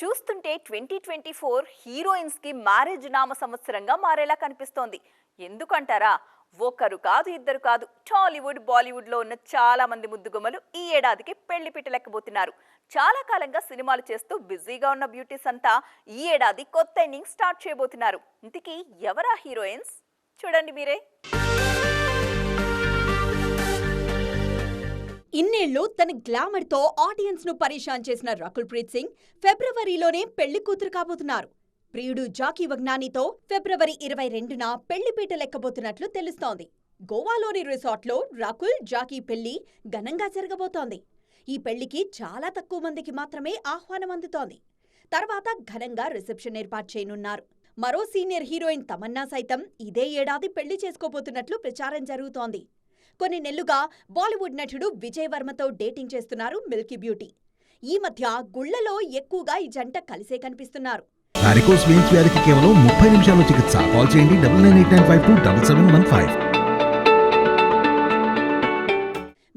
చూస్తుంటే twenty twenty four హీరోయిన్స్కి marriage నామ సంవత్సరంగా మారేలా కనిపిస్తోంది. ఎందుకంటారా? ఒకరు కాదు ఇద్దరు కాదు. టాలీవుడ్ బాలీవుడ్లో ఉన్న చాలా మంది ముద్దుగుమ్మలు ఈ ఏడాదికి పెళ్ళి పిట్టలెక్కబోతున్నారు చాలా కాలంగా సినిమాలు చేస్తూ బిజీగా ఉన్న బ్యూటీస్ అంతా ఈ ఏడాది కొత్త ఇన్నింగ్ స్టార్ట్ చేయబోతున్నారు. ఇంతకీ ఎవరా హీరోయిన్స్? చూడండి మీరే. ఇన్నేళ్ళు తన గ్లామర్తో ఆడియన్స్ను పరేషాన్ చేసిన రకుల్ ప్రీత్ సింగ్ ఫిబ్రవరిలోనే పెళ్ళి కూతురు కాబోతున్నారు. ప్రియుడు జాకీ వగ్నానితో ఫిబ్రవరి ఇరవై రెండున పెళ్ళిపీట లెక్కబోతున్నట్లు తెలుస్తోంది. గోవాలోని రిసార్ట్లో రకుల్ జాకీ పెళ్ళి ఘనంగా జరగబోతోంది. ఈ పెళ్ళికి చాలా తక్కువ మందికి మాత్రమే ఆహ్వానం అందుతోంది. తర్వాత ఘనంగా రిసెప్షన్ ఏర్పాటు చేయనున్నారు. మరో సీనియర్ హీరోయిన్ తమన్నా సైతం ఇదే ఏడాది పెళ్ళి చేసుకోబోతున్నట్లు ప్రచారం జరుగుతోంది. కొన్ని నెల్లుగా బాలీవుడ్ నటుడు విజయ్ వర్మతో డేటింగ్ చేస్తున్నారు మిల్కీ బ్యూటీ. ఈ మధ్య గుళ్ళలో ఎక్కువగా ఈ జంట కలిసే కనిపిస్తున్నారు. వారికోస్ వెయిన్స్ వ్యాధికి కేవలం ముప్పై నిమిషాల్లో చికిత్స. కాల్ చేయండి double nine eight nine five two double seven one five.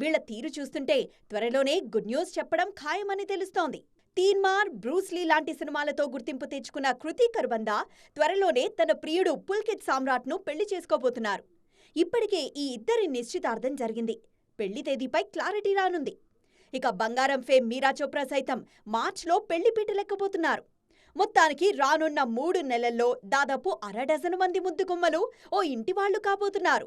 వీళ్ళ తీరు చూస్తుంటే త్వరలోనే గుడ్ న్యూస్ చెప్పడం ఖాయమని తెలుస్తోంది. తీన్మార్ బ్రూస్లీ లాంటి సినిమాలతో గుర్తింపు తెచ్చుకున్న కృతి కర్బందా త్వరలోనే తన ప్రియుడు పుల్కిత్ సామ్రాట్ను పెళ్ళి చేసుకోబోతున్నారు. ఇప్పటికే ఈ ఇద్దరి నిశ్చితార్థం జరిగింది. పెళ్ళి తేదీపై క్లారిటీ రానుంది. ఇక బంగారం ఫేమ్ మీరా చోప్రా సైతం మార్చ్లో పెళ్ళి పీటలెక్కబోతున్నారు. మొత్తానికి రానున్న మూడు నెలల్లో దాదాపు అర డజను మంది ముద్దుగుమ్మలు ఓ ఇంటి వాళ్ళు కాబోతున్నారు.